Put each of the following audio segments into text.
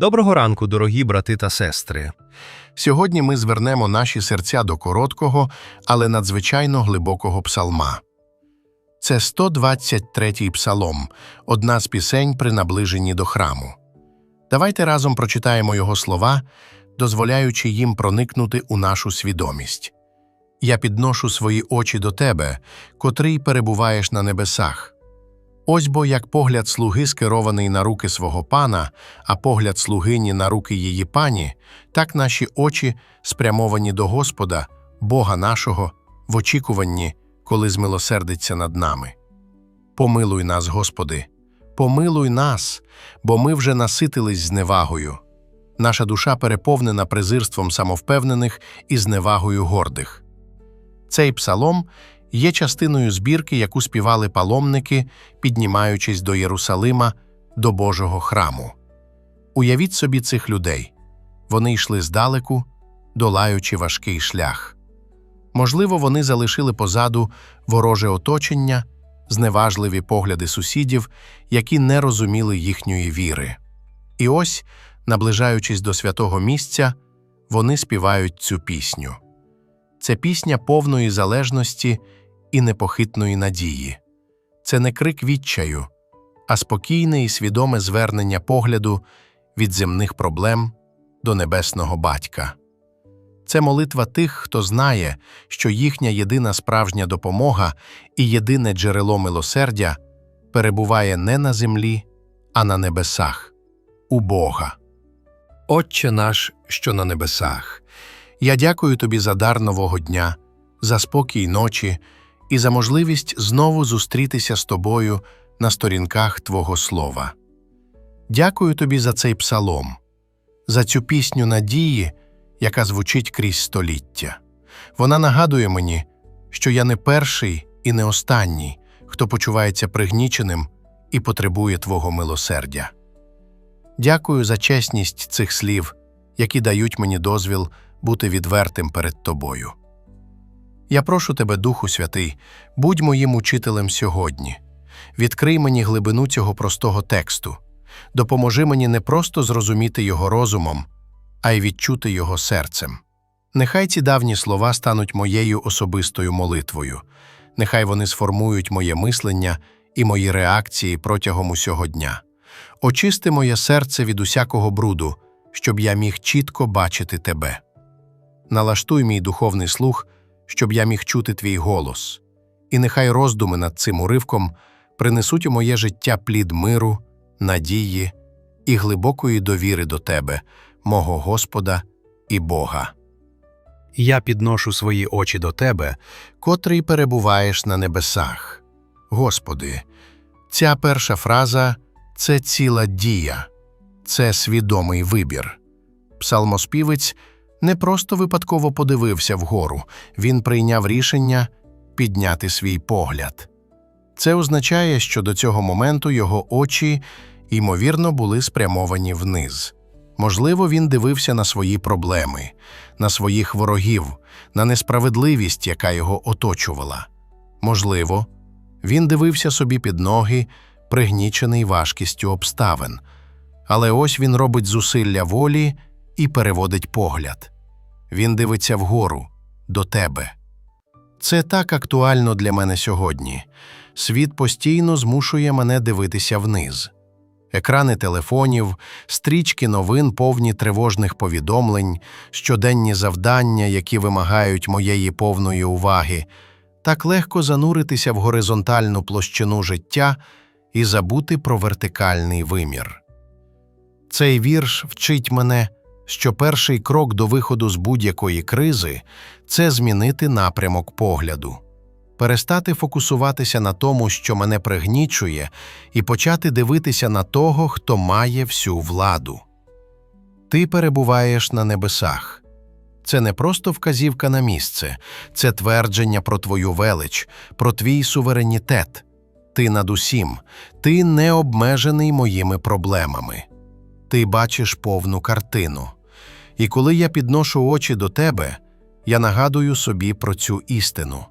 Доброго ранку, дорогі брати та сестри. Сьогодні ми звернемо наші серця до короткого, але надзвичайно глибокого псалма. Це 123-й псалом, одна з пісень при наближенні до храму. Давайте разом прочитаємо його слова, дозволяючи їм проникнути у нашу свідомість. Я підношу свої очі до тебе, котрий перебуваєш на небесах. Ось бо як погляд слуги скерований на руки свого пана, а погляд слугині на руки її пані, так наші очі спрямовані до Господа, Бога нашого, в очікуванні, коли змилосердиться над нами. Помилуй нас, Господи, помилуй нас, бо ми вже наситились зневагою. Наша душа переповнена презирством самовпевнених і зневагою гордих. Цей псалом є частиною збірки, яку співали паломники, піднімаючись до Єрусалима, до Божого храму. Уявіть собі цих людей. Вони йшли здалеку, долаючи важкий шлях. Можливо, вони залишили позаду вороже оточення, зневажливі погляди сусідів, які не розуміли їхньої віри. І ось, наближаючись до святого місця, вони співають цю пісню. Це пісня повної залежності і непохитної надії. Це не крик відчаю, а спокійне і свідоме звернення погляду від земних проблем до небесного батька. Це молитва тих, хто знає, що їхня єдина справжня допомога і єдине джерело милосердя перебуває не на землі, а на небесах, у Бога. Отче наш, що на небесах, я дякую тобі за дар нового дня, за спокій ночі і за можливість знову зустрітися з тобою на сторінках Твого Слова. Дякую тобі за цей псалом, за цю пісню надії, яка звучить крізь століття. Вона нагадує мені, що я не перший і не останній, хто почувається пригніченим і потребує Твого милосердя. Дякую за чесність цих слів, які дають мені дозвіл бути відвертим перед тобою. Я прошу тебе, Духу Святий, будь моїм учителем сьогодні. Відкрий мені глибину цього простого тексту, допоможи мені не просто зрозуміти його розумом, а й відчути його серцем. Нехай ці давні слова стануть моєю особистою молитвою, нехай вони сформують моє мислення і мої реакції протягом усього дня. Очисти моє серце від усякого бруду, щоб я міг чітко бачити тебе. Налаштуй мій духовний слух, щоб я міг чути твій голос, і нехай роздуми над цим уривком принесуть у моє життя плід миру, надії і глибокої довіри до тебе, мого Господа і Бога. Я підношу свої очі до тебе, котрий перебуваєш на небесах. Господи, ця перша фраза це ціла дія, це свідомий вибір. Псалмоспівець не просто випадково подивився вгору, він прийняв рішення підняти свій погляд. Це означає, що до цього моменту його очі, ймовірно, були спрямовані вниз. Можливо, він дивився на свої проблеми, на своїх ворогів, на несправедливість, яка його оточувала. Можливо, він дивився собі під ноги, пригнічений важкістю обставин. Але ось він робить зусилля волі і переводить погляд. Він дивиться вгору, до тебе. Це так актуально для мене сьогодні. Світ постійно змушує мене дивитися вниз. Екрани телефонів, стрічки новин повні тривожних повідомлень, щоденні завдання, які вимагають моєї повної уваги, так легко зануритися в горизонтальну площину життя і забути про вертикальний вимір. Цей вірш вчить мене, що перший крок до виходу з будь-якої кризи це змінити напрямок погляду, перестати фокусуватися на тому, що мене пригнічує, і почати дивитися на того, хто має всю владу. Ти перебуваєш на небесах. Це не просто вказівка на місце, це твердження про твою велич, про твій суверенітет. Ти над усім, ти не обмежений моїми проблемами. Ти бачиш повну картину. І коли я підношу очі до тебе, я нагадую собі про цю істину.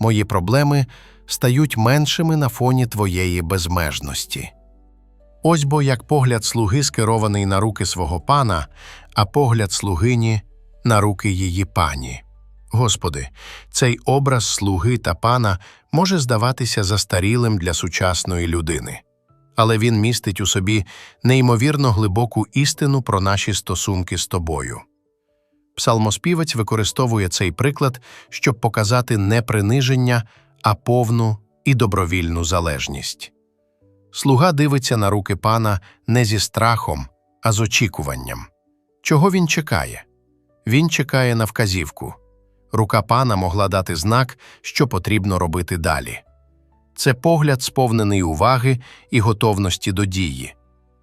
Мої проблеми стають меншими на фоні твоєї безмежності. Ось бо як погляд слуги скерований на руки свого пана, а погляд слугині на руки її пані. Господи, цей образ слуги та пана може здаватися застарілим для сучасної людини, але він містить у собі неймовірно глибоку істину про наші стосунки з тобою. Псалмоспівець використовує цей приклад, щоб показати не приниження, а повну і добровільну залежність. Слуга дивиться на руки пана не зі страхом, а з очікуванням. Чого він чекає? Він чекає на вказівку. Рука пана могла дати знак, що потрібно робити далі. Це погляд, сповнений уваги і готовності до дії.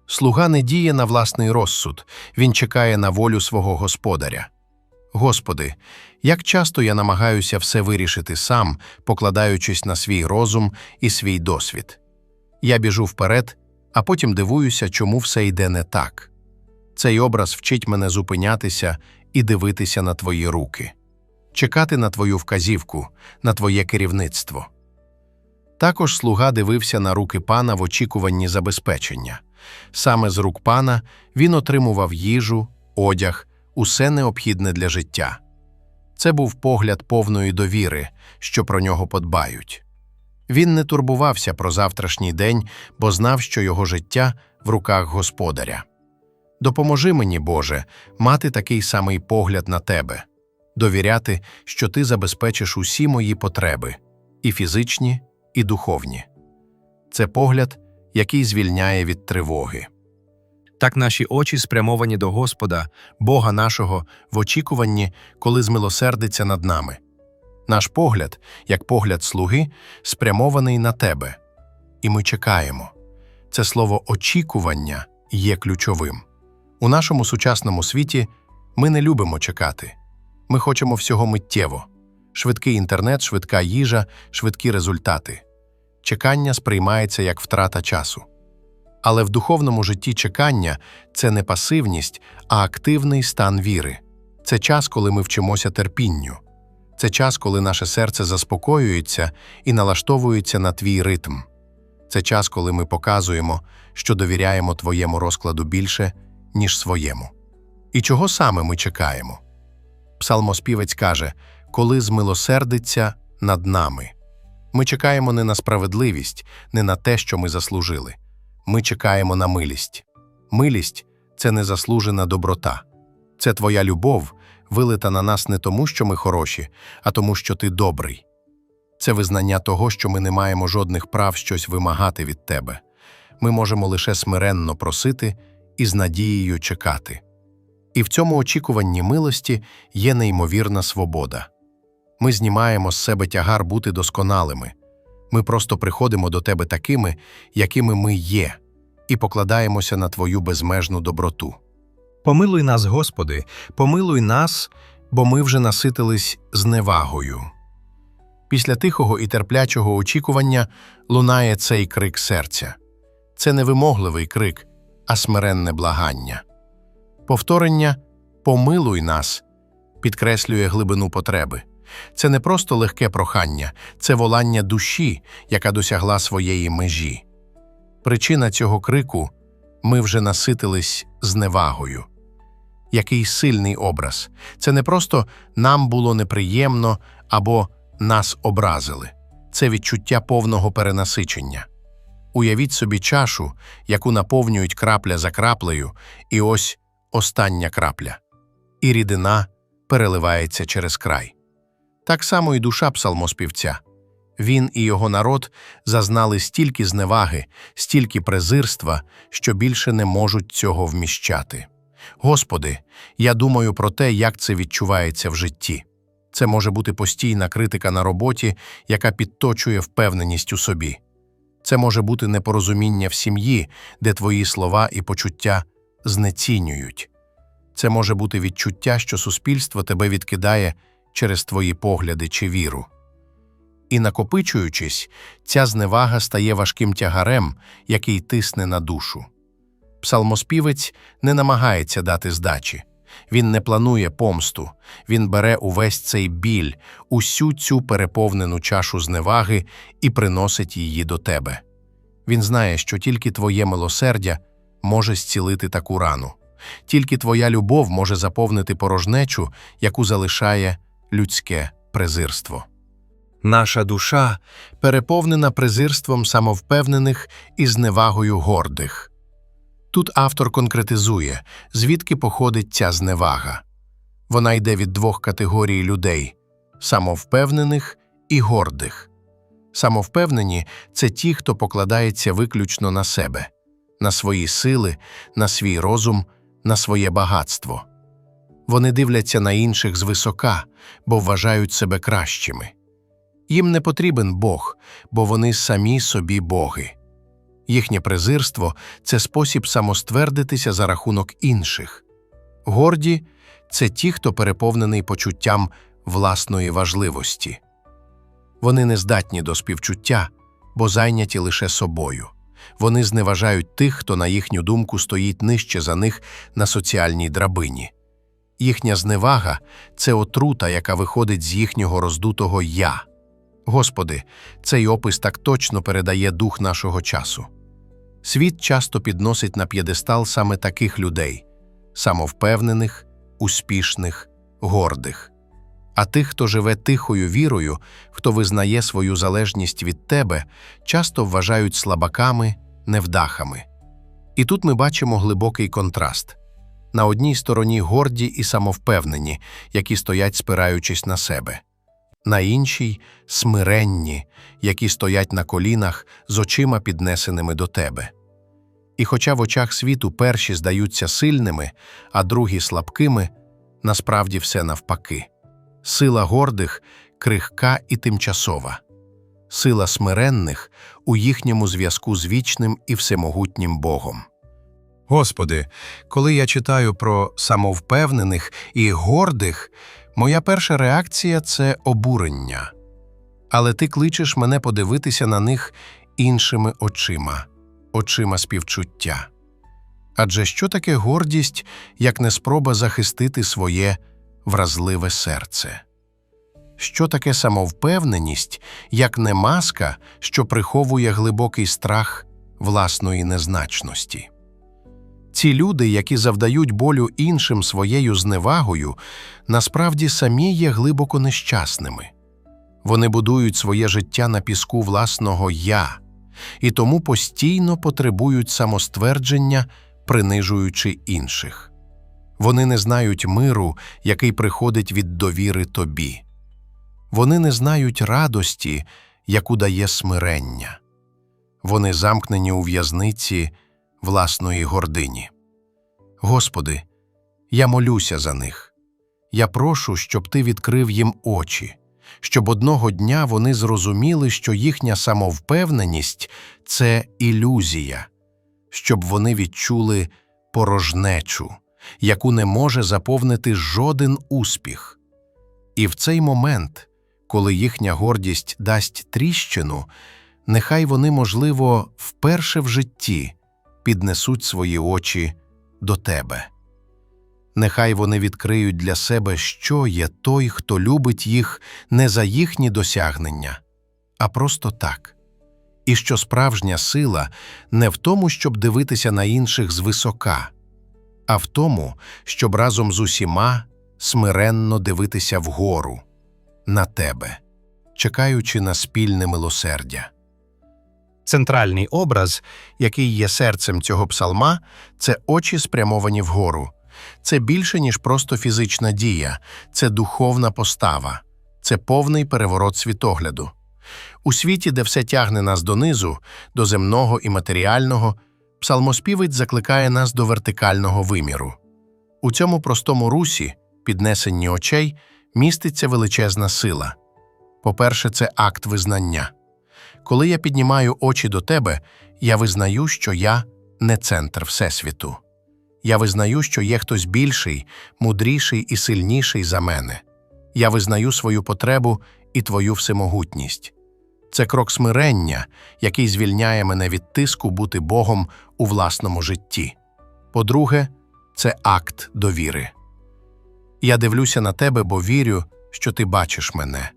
Слуга не діє на власний розсуд, він чекає на волю свого господаря. Господи, як часто я намагаюся все вирішити сам, покладаючись на свій розум і свій досвід. Я біжу вперед, а потім дивуюся, чому все йде не так. Цей образ вчить мене зупинятися і дивитися на твої руки, чекати на твою вказівку, на твоє керівництво. Також слуга дивився на руки пана в очікуванні забезпечення. Саме з рук пана він отримував їжу, одяг, усе необхідне для життя. Це був погляд повної довіри, що про нього подбають. Він не турбувався про завтрашній день, бо знав, що його життя в руках господаря. Допоможи мені, Боже, мати такий самий погляд на тебе, довіряти, що ти забезпечиш усі мої потреби, і фізичні, і духовні. Це погляд, який звільняє від тривоги. Так наші очі спрямовані до Господа, Бога нашого в очікуванні, коли змилосердиться над нами. Наш погляд, як погляд слуги, спрямований на тебе, і ми чекаємо. Це слово очікування є ключовим. У нашому сучасному світі ми не любимо чекати. Ми хочемо всього миттєво: швидкий інтернет, швидка їжа, швидкі результати. Чекання сприймається як втрата часу. Але в духовному житті чекання це не пасивність, а активний стан віри. Це час, коли ми вчимося терпінню. Це час, коли наше серце заспокоюється і налаштовується на твій ритм. Це час, коли ми показуємо, що довіряємо твоєму розкладу більше, ніж своєму. І чого саме ми чекаємо? Псалмоспівець каже, коли змилосердиться над нами. Ми чекаємо не на справедливість, не на те, що ми заслужили. Ми чекаємо на милість. Милість це незаслужена доброта. Це твоя любов, вилита на нас не тому, що ми хороші, а тому, що ти добрий. Це визнання того, що ми не маємо жодних прав щось вимагати від тебе. Ми можемо лише смиренно просити і з надією чекати. І в цьому очікуванні милості є неймовірна свобода. Ми знімаємо з себе тягар бути досконалими. Ми просто приходимо до тебе такими, якими ми є, і покладаємося на твою безмежну доброту. помилуй нас, Господи, Помилуй нас, бо ми вже наситились зневагою. Після тихого і терплячого очікування лунає цей крик серця. Це не вимогливий крик, а смиренне благання. Повторення Помилуй нас підкреслює глибину потреби. Це не просто легке прохання, це волання душі, яка досягла своєї межі. Причина цього крику ми вже наситились зневагою. Який сильний образ. Це не просто нам було неприємно або нас образили, це відчуття повного перенасичення. Уявіть собі чашу, яку наповнюють крапля за краплею, і ось остання крапля. І рідина переливається через край. Так само і душа псалмоспівця. Він і його народ зазнали стільки зневаги, стільки презирства, що більше не можуть цього вміщати. Господи, я думаю про те, як це відчувається в житті. Це може бути постійна критика на роботі, яка підточує впевненість у собі. Це може бути непорозуміння в сім'ї, де твої слова і почуття знецінюють. Це може бути відчуття, що суспільство тебе відкидає через твої погляди чи віру. І, накопичуючись, ця зневага стає важким тягарем, який тисне на душу. Псалмоспівець не намагається дати здачі. Він не планує помсту, він бере увесь цей біль, усю цю переповнену чашу зневаги і приносить її до тебе. Він знає, що тільки твоє милосердя може зцілити таку рану. Тільки твоя любов може заповнити порожнечу, яку залишає людське презирство. Наша душа Переповнена презирством самовпевнених і зневагою гордих. Тут автор конкретизує, звідки походить ця зневага. Вона йде від двох категорій людей самовпевнених і гордих. Самовпевнені це ті, хто покладається виключно на себе, на свої сили, на свій розум, на своє багатство. Вони дивляться на інших звисока, бо вважають себе кращими. Їм не потрібен Бог, бо вони самі собі боги. Їхнє презирство це спосіб самоствердитися за рахунок інших. Горді це ті, хто переповнений почуттям власної важливості. Вони не здатні до співчуття, бо зайняті лише собою. Вони зневажають тих, хто, на їхню думку, стоїть нижче за них на соціальній драбині. Їхня зневага це отрута, яка виходить з їхнього роздутого я. Господи, цей опис так точно передає дух нашого часу. Світ часто підносить на п'єдестал саме таких людей самовпевнених, успішних, гордих. А тих, хто живе тихою вірою, хто визнає свою залежність від тебе, часто вважають слабаками, невдахами. І тут ми бачимо глибокий контраст. На одній стороні горді і самовпевнені, які стоять спираючись на себе на іншій смиренні, які стоять на колінах з очима піднесеними до тебе. І хоча в очах світу перші здаються сильними, а другі слабкими, насправді все навпаки. Сила гордих крихка і тимчасова, сила смиренних у їхньому зв'язку з вічним і всемогутнім Богом. Господи, коли я читаю про самовпевнених і гордих, моя перша реакція це обурення. Але ти кличеш мене подивитися на них іншими очима, очима співчуття. Адже що таке гордість, як не спроба захистити своє вразливе серце? Що таке самовпевненість, як не маска, що приховує глибокий страх власної незначності? Ці люди, які завдають болю іншим своєю зневагою, насправді самі є глибоко нещасними. Вони будують своє життя на піску власного я і тому постійно потребують самоствердження, принижуючи інших. Вони не знають миру, який приходить від довіри тобі. Вони не знають радості, яку дає смирення. Вони замкнені у в'язниці власної гордині. Господи, я молюся за них. Я прошу, щоб Ти відкрив їм очі, щоб одного дня вони зрозуміли, що їхня самовпевненість це ілюзія, щоб вони відчули порожнечу, яку не може заповнити жоден успіх. І в цей момент, коли їхня гордість дасть тріщину, нехай вони, можливо, вперше в житті піднесуть свої очі до тебе. Нехай вони відкриють для себе, що є той, хто любить їх не за їхні досягнення, а просто так. І що справжня сила не в тому, щоб дивитися на інших звисока, а в тому, щоб разом з усіма смиренно дивитися вгору, на тебе, чекаючи на спільне милосердя. Центральний образ, який є серцем цього псалма, це очі спрямовані вгору. Це більше, ніж просто фізична дія, це духовна постава, це повний переворот світогляду. У світі, де все тягне нас донизу, до земного і матеріального, псалмоспівець закликає нас до вертикального виміру. У цьому простому русі, піднесенні очей, міститься величезна сила. По-перше, це акт визнання. Коли я піднімаю очі до тебе, я визнаю, що я не центр Всесвіту. Я визнаю, що є хтось більший, мудріший і сильніший за мене. Я визнаю свою потребу і твою всемогутність. Це крок смирення, який звільняє мене від тиску бути Богом у власному житті. По-друге, це акт довіри. Я дивлюся на тебе, бо вірю, що ти бачиш мене.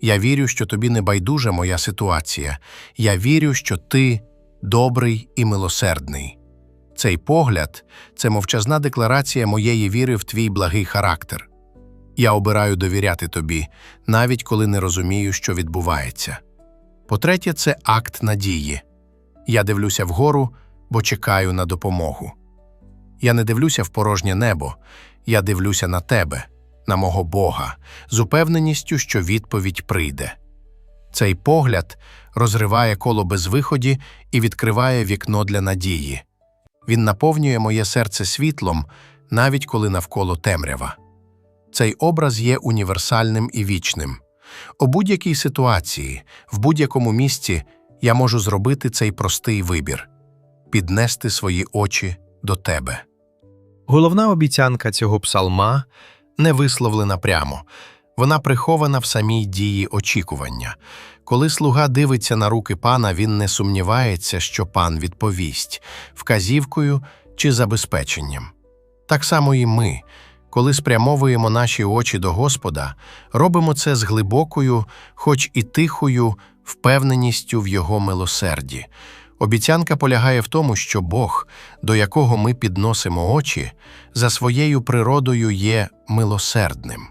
Я вірю, що тобі не байдужа моя ситуація. Я вірю, що ти добрий і милосердний. Цей погляд це мовчазна декларація моєї віри в твій благий характер. Я обираю довіряти тобі, навіть коли не розумію, що відбувається. По-третє, це акт надії. Я дивлюся вгору, бо чекаю на допомогу. Я не дивлюся в порожнє небо, я дивлюся на тебе, на мого Бога, з упевненістю, що відповідь прийде. Цей погляд розриває коло безвиході і відкриває вікно для надії. Він наповнює моє серце світлом, навіть коли навколо темрява. Цей образ є універсальним і вічним. У будь-якій ситуації, в будь-якому місці я можу зробити цей простий вибір піднести свої очі до тебе. Головна обіцянка цього псалма не висловлена прямо, вона прихована в самій дії очікування. Коли слуга дивиться на руки пана, він не сумнівається, що пан відповість вказівкою чи забезпеченням. Так само і ми, коли спрямовуємо наші очі до Господа, робимо це з глибокою, хоч і тихою, впевненістю в Його милосерді. Обіцянка полягає в тому, що Бог, до якого ми підносимо очі, за своєю природою є милосердним.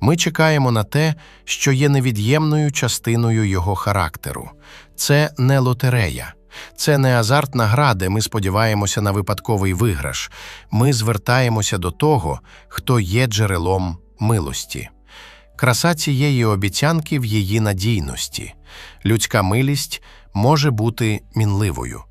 Ми чекаємо на те, що є невід'ємною частиною його характеру. Це не лотерея, це не азартна гра, де ми сподіваємося на випадковий виграш. Ми звертаємося до того, хто є джерелом милості. Краса цієї обіцянки в її надійності. Людська милість може бути мінливою.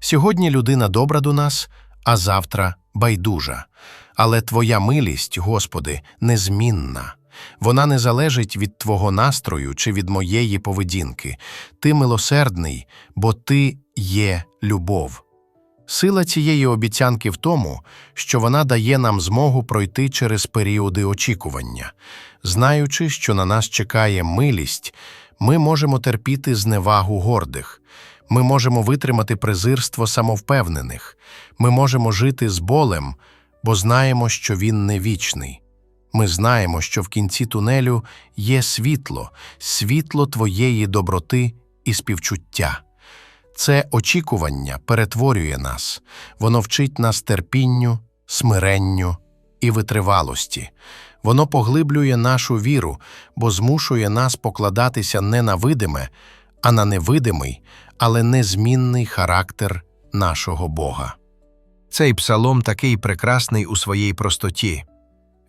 Сьогодні людина добра до нас, а завтра байдужа. Але Твоя милість, Господи, незмінна. Вона не залежить від Твого настрою чи від моєї поведінки. Ти милосердний, бо Ти є любов. Сила цієї обіцянки в тому, що вона дає нам змогу пройти через періоди очікування. Знаючи, що на нас чекає милість, ми можемо терпіти зневагу гордих, ми можемо витримати презирство самовпевнених, ми можемо жити з болем, бо знаємо, що він не вічний. Ми знаємо, що в кінці тунелю є світло, світло твоєї доброти і співчуття. Це очікування перетворює нас, воно вчить нас терпінню, смиренню і витривалості. Воно поглиблює нашу віру, бо змушує нас покладатися не на видиме, а на невидимий, але незмінний характер нашого Бога. Цей псалом такий прекрасний у своїй простоті.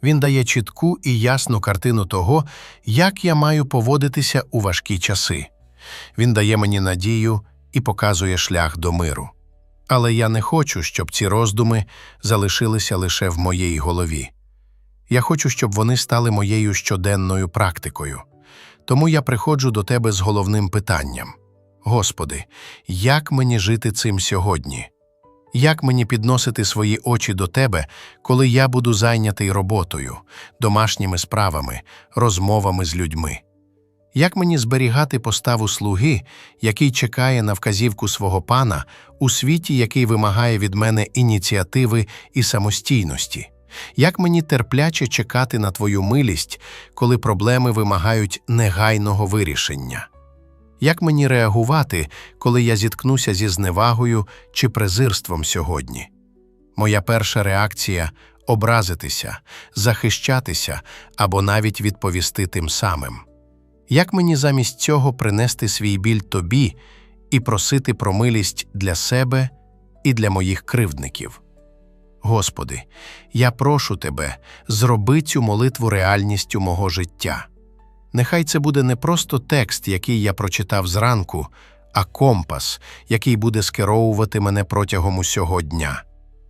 Він дає чітку і ясну картину того, як я маю поводитися у важкі часи. Він дає мені надію і показує шлях до миру. Але я не хочу, щоб ці роздуми залишилися лише в моїй голові. Я хочу, щоб вони стали моєю щоденною практикою. Тому я приходжу до тебе з головним питанням: Господи, як мені жити цим сьогодні? Як мені підносити свої очі до тебе, коли я буду зайнятий роботою, домашніми справами, розмовами з людьми? Як мені зберігати поставу слуги, який чекає на вказівку свого пана у світі, який вимагає від мене ініціативи і самостійності? Як мені терпляче чекати на твою милість, коли проблеми вимагають негайного вирішення? Як мені реагувати, коли я зіткнуся зі зневагою чи презирством сьогодні? Моя перша реакція образитися, захищатися або навіть відповісти тим самим. Як мені замість цього принести свій біль тобі і просити про милість для себе і для моїх кривдників? Господи, я прошу Тебе, зроби цю молитву реальністю мого життя. Нехай це буде не просто текст, який я прочитав зранку, а компас, який буде скеровувати мене протягом усього дня.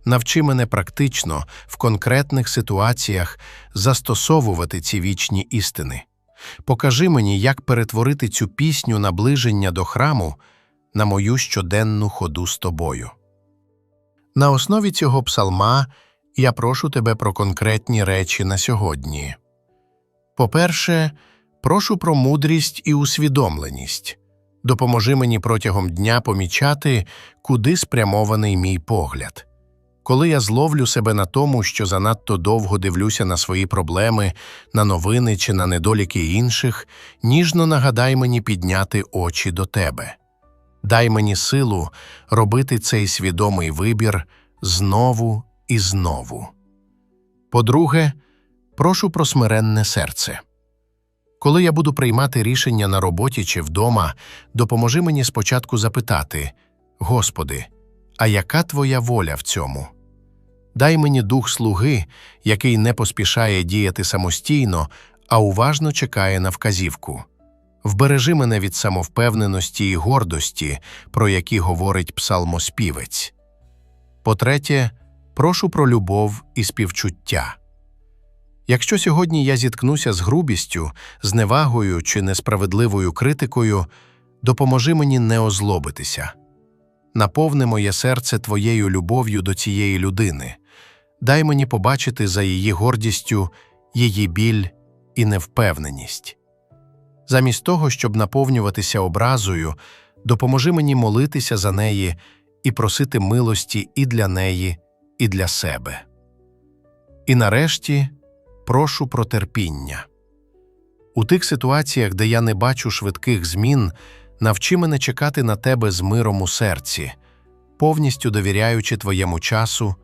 Навчи мене практично в конкретних ситуаціях застосовувати ці вічні істини. Покажи мені, як перетворити цю пісню наближення до храму на мою щоденну ходу з тобою. На основі цього псалма я прошу тебе про конкретні речі на сьогодні. По-перше, прошу про мудрість і усвідомленість. Допоможи мені протягом дня помічати, куди спрямований мій погляд. Коли я зловлю себе на тому, що занадто довго дивлюся на свої проблеми, на новини чи на недоліки інших, ніжно нагадай мені підняти очі до тебе. Дай мені силу робити цей свідомий вибір знову і знову. По-друге, прошу про смиренне серце. Коли я буду приймати рішення на роботі чи вдома, допоможи мені спочатку запитати: Господи, а яка Твоя воля в цьому? Дай мені дух слуги, який не поспішає діяти самостійно, а уважно чекає на вказівку. Вбережи мене від самовпевненості і гордості, про які говорить псалмоспівець. По-третє, прошу про любов і співчуття. Якщо сьогодні я зіткнуся з грубістю, зневагою чи несправедливою критикою, допоможи мені не озлобитися. Наповни моє серце твоєю любов'ю до цієї людини. Дай мені побачити за її гордістю її біль і невпевненість. Замість того, щоб наповнюватися образою, допоможи мені молитися за неї і просити милості і для неї, і для себе. І нарешті прошу про терпіння. У тих ситуаціях, де я не бачу швидких змін, навчи мене чекати на тебе з миром у серці, повністю довіряючи твоєму часу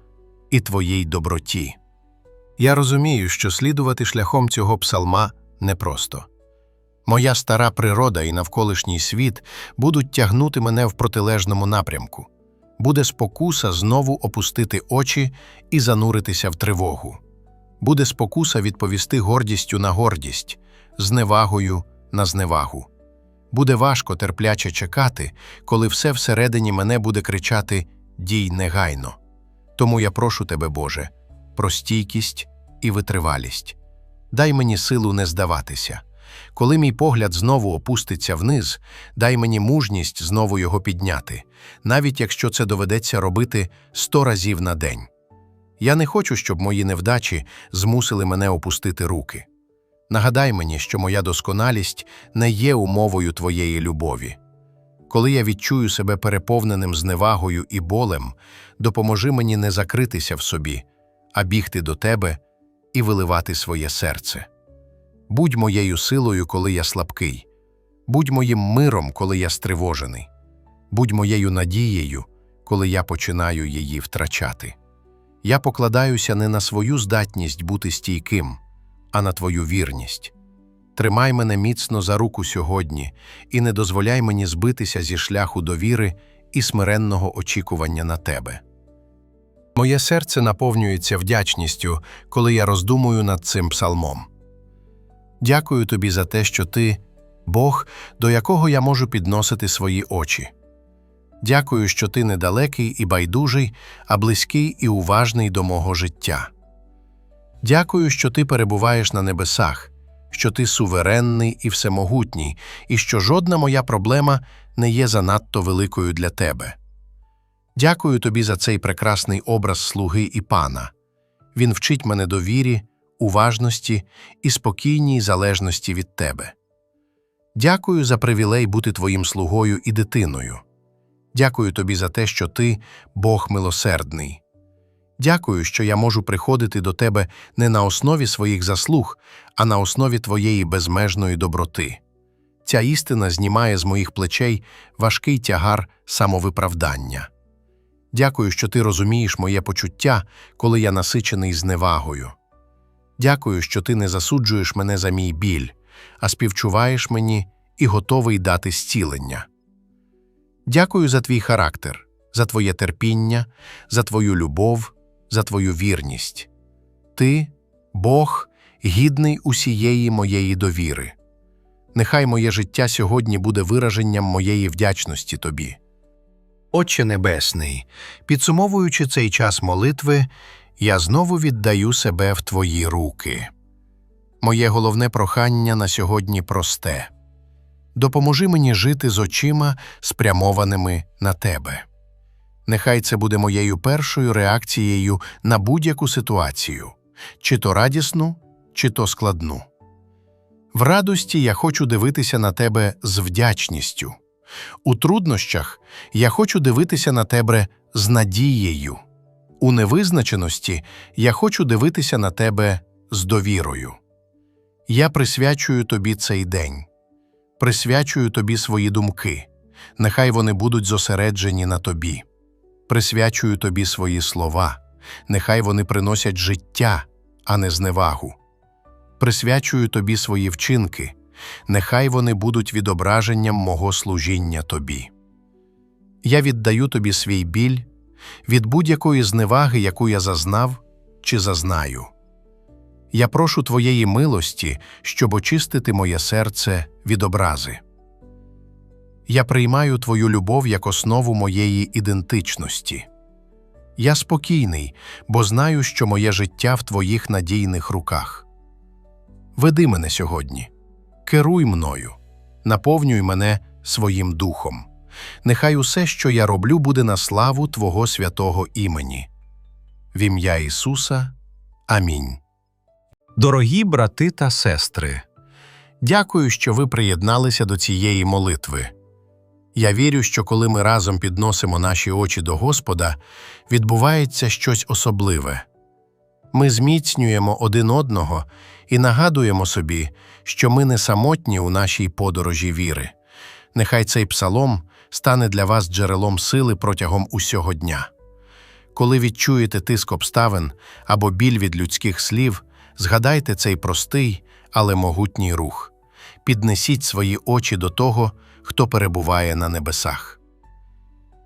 і твоїй доброті. Я розумію, що слідувати шляхом цього псалма непросто. Моя стара природа і навколишній світ будуть тягнути мене в протилежному напрямку. Буде спокуса знову опустити очі і зануритися в тривогу. Буде спокуса відповісти гордістю на гордість, зневагою на зневагу. Буде важко терпляче чекати, коли все всередині мене буде кричати Дій негайно. Тому я прошу тебе, Боже, про стійкість і витривалість. Дай мені силу не здаватися. Коли мій погляд знову опуститься вниз, дай мені мужність знову його підняти, навіть якщо це доведеться робити сто разів на день. Я не хочу, щоб мої невдачі змусили мене опустити руки. Нагадай мені, що моя досконалість не є умовою твоєї любові. Коли я відчую себе переповненим зневагою і болем, допоможи мені не закритися в собі, а бігти до тебе і виливати своє серце. Будь моєю силою, коли я слабкий, будь моїм миром, коли я стривожений, будь моєю надією, коли я починаю її втрачати. Я покладаюся не на свою здатність бути стійким, а на твою вірність. Тримай мене міцно за руку сьогодні і не дозволяй мені збитися зі шляху довіри і смиренного очікування на тебе. Моє серце наповнюється вдячністю, коли я роздумую над цим псалмом. Дякую тобі за те, що ти Бог, до якого я можу підносити свої очі. Дякую, що ти недалекий і байдужий, а близький і уважний до мого життя. Дякую, що ти перебуваєш на небесах, що ти суверенний і всемогутній, і що жодна моя проблема не є занадто великою для тебе. Дякую тобі за цей прекрасний образ слуги і пана. Він вчить мене довірі, уважності і спокійній залежності від тебе. Дякую за привілей бути твоїм слугою і дитиною. Дякую тобі за те, що ти Бог милосердний. Дякую, що я можу приходити до тебе не на основі своїх заслуг, а на основі твоєї безмежної доброти. Ця істина знімає з моїх плечей важкий тягар самовиправдання. Дякую, що ти розумієш моє почуття, коли я насичений зневагою. Дякую, що ти не засуджуєш мене за мій біль, а співчуваєш мені і готовий дати зцілення. Дякую за твій характер, за твоє терпіння, за твою любов, за твою вірність. Ти, Бог, гідний усієї моєї довіри. Нехай моє життя сьогодні буде вираженням моєї вдячності тобі. Отче Небесний, підсумовуючи цей час молитви, я знову віддаю себе в Твої руки. Моє головне прохання на сьогодні просте допоможи мені жити з очима, спрямованими на тебе. Нехай це буде моєю першою реакцією на будь-яку ситуацію, чи то радісну, чи то складну. В радості я хочу дивитися на тебе з вдячністю. У труднощах я хочу дивитися на тебе з надією. У невизначеності я хочу дивитися на тебе з довірою. Я присвячую тобі цей день, присвячую тобі свої думки, нехай вони будуть зосереджені на тобі. Присвячую тобі свої слова, нехай вони приносять життя, а не зневагу. Присвячую тобі свої вчинки, нехай вони будуть відображенням мого служіння тобі. Я віддаю тобі свій біль від будь-якої зневаги, яку я зазнав чи зазнаю. Я прошу твоєї милості, щоб очистити моє серце від образи. Я приймаю твою любов як основу моєї ідентичності. Я спокійний, бо знаю, що моє життя в твоїх надійних руках. Веди мене сьогодні, керуй мною, наповнюй мене своїм духом. Нехай усе, що я роблю, буде на славу Твого святого імені. В ім'я Ісуса. Амінь. Дорогі брати та сестри, Дякую, що ви приєдналися до цієї молитви. Я вірю, що коли ми разом підносимо наші очі до Господа, відбувається щось особливе. Ми зміцнюємо один одного і нагадуємо собі, що ми не самотні у нашій подорожі віри. Нехай цей псалом стане для вас джерелом сили протягом усього дня. Коли відчуєте тиск обставин або біль від людських слів, згадайте цей простий, але могутній рух. Піднесіть свої очі до того, хто перебуває на небесах.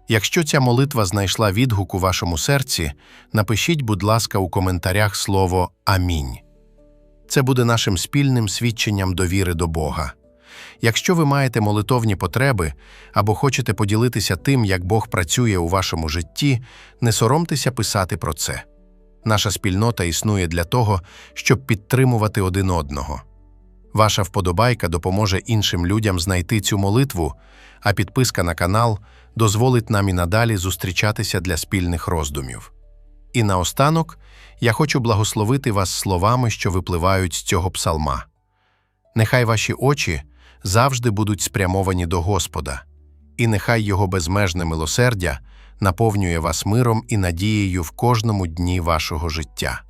Якщо ця молитва знайшла відгук у вашому серці, напишіть, будь ласка, у коментарях слово Амінь. Це буде нашим спільним свідченням довіри до Бога. Якщо ви маєте молитовні потреби або хочете поділитися тим, як Бог працює у вашому житті, не соромтеся писати про це. Наша спільнота існує для того, щоб підтримувати один одного. Ваша вподобайка допоможе іншим людям знайти цю молитву, а підписка на канал дозволить нам і надалі зустрічатися для спільних роздумів. І наостанок я хочу благословити вас словами, що випливають з цього псалма. Нехай ваші очі завжди будуть спрямовані до Господа, і нехай Його безмежне милосердя наповнює вас миром і надією в кожному дні вашого життя.